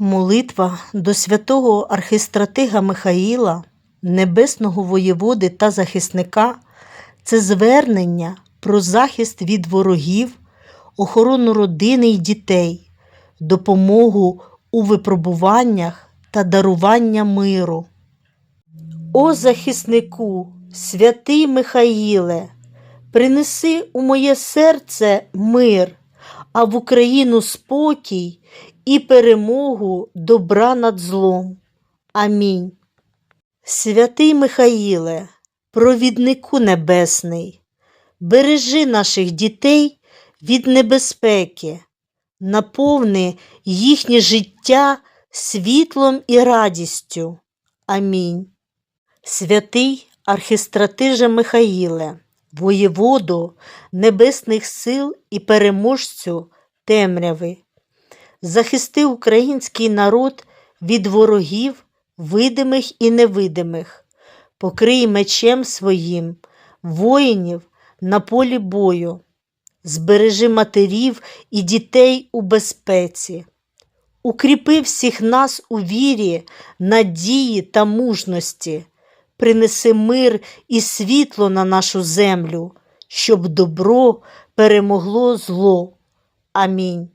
Молитва до святого архистратига Михаїла, небесного воєводи та захисника це звернення про захист від ворогів, охорону родини й дітей, допомогу у випробуваннях та дарування миру. О захиснику, святий Михаїле, принеси у моє серце мир, а в Україну спокій і перемогу добра над злом. Амінь. Святий Михаїле, провіднику небесний, бережи наших дітей від небезпеки, наповни їхнє життя світлом і радістю. Амінь. Святий архистратиже Михаїле, воєводу небесних сил і переможцю темряви, захисти український народ від ворогів, видимих і невидимих, покрий мечем своїм воїнів на полі бою, збережи матерів і дітей у безпеці. Укріпи всіх нас у вірі, надії та мужності, принеси мир і світло на нашу землю, щоб добро перемогло зло. Амінь.